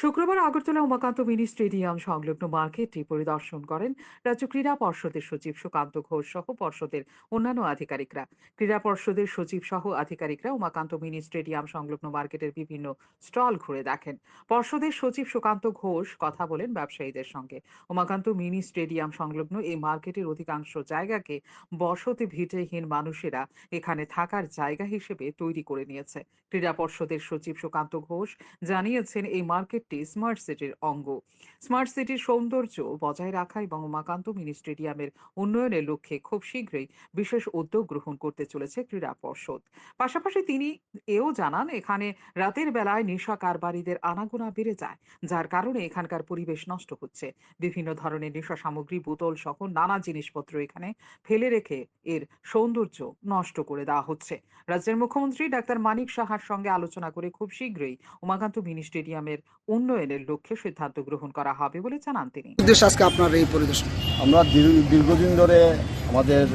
শুক্রবার Agartala Umakanta mini stadium সংলগ্ন মার্কেটটি পরিদর্শন করেন রাজ্য ক্রীড়া পর্ষদের সচিব সুকান্ত ঘোষ সহ পর্ষদের অন্যান্য আধিকারিকরা। ক্রীড়া পর্ষদের সচিব সহ আধিকারিকরা উমাকান্ত মিনি স্টেডিয়াম সংলগ্ন মার্কেটের বিভিন্ন স্টল ঘুরে দেখেন। পর্ষদের সচিব সুকান্ত ঘোষ কথা বলেন ব্যবসায়ীদের সঙ্গে। উমাকান্ত মিনি স্টেডিয়াম সংলগ্ন এই মার্কেটের অধিকাংশ জায়গাকে বসতি ভিটেহীন মানুষেরা এখানে থাকার জায়গা হিসেবে তৈরি করে নিয়েছে। ক্রীড়া পর্ষদের সচিব সুকান্ত ঘোষ জানিয়েছেন, এই মার্কেটটি স্মার্ট সিটির অঙ্গ। স্মার্ট সিটির সৌন্দর্য বজায় রাখা এবং উমাকান্ত মিনি স্টেডিয়ামের উন্নয়নের লক্ষ্যে খুব শীঘ্রই বিশেষ উদ্যোগ গ্রহণ করতে চলেছে ক্রীড়া পর্ষদ। পাশাপাশি তিনি এও জানান, এখানে রাতের বেলায় নেশা কারবারিদের আনাগোনা বেড়ে যায়, যার কারণে এখানকার পরিবেশ নষ্ট হচ্ছে। বিভিন্ন ধরনের নেশা সামগ্রী, বোতল সহ নানা জিনিসপত্র এখানে ফেলে রেখে এর সৌন্দর্য নষ্ট করে দেওয়া হচ্ছে। রাজ্যের মুখ্যমন্ত্রী ডাক্তার মানিক সাহার সঙ্গে আলোচনা করে খুব শীঘ্রই উমাকান্ত মিনি স্টেডিয়ামের উন্নয়নের লক্ষ্যে সিদ্ধান্ত গ্রহণ করা হবে বলে জানান তিনি। উদ্দেশ্য আজকে আপনার এই পরিদর্শন। আমরা দীর্ঘদিন ধরে আমাদের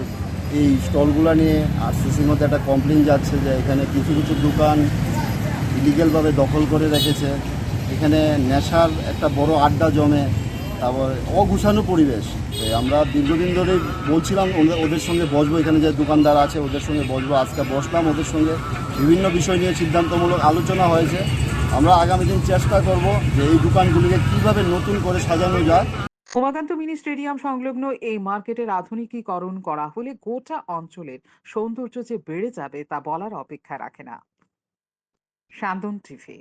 এই স্টলগুলো নিয়ে আরসিসির মধ্যে একটা কমপ্লেন যাচ্ছে যে এখানে কিছু কিছু দোকান ইলিগেলভাবে দখল করে রেখেছে। এখানে নেশার একটা বড় আড্ডা জমে তারপর অগুছানো পরিবেশ। আমরা দীর্ঘদিন ধরে বলছিলাম ওদের- ওদের সঙ্গে বসবো এখানে যে দোকানদার আছে ওদের সঙ্গে বসবো। আজকে বসলাম ওদের সঙ্গে। বিভিন্ন বিষয় নিয়ে সিদ্ধান্তমূলক আলোচনা হয়েছে। আমরা আগামী দিন চেষ্টা করব যে এই দোকানগুলিকে কীভাবে নতুন করে সাজানো যায়। উমাকান্ত মিনি স্টেডিয়াম সংলগ্ন এই মার্কেটের আধুনিকীকরণ করা হলে গোটা অঞ্চলের সৌন্দর্য যে বেড়ে যাবে তা বলার অপেক্ষা রাখে না। শান্তন টিভি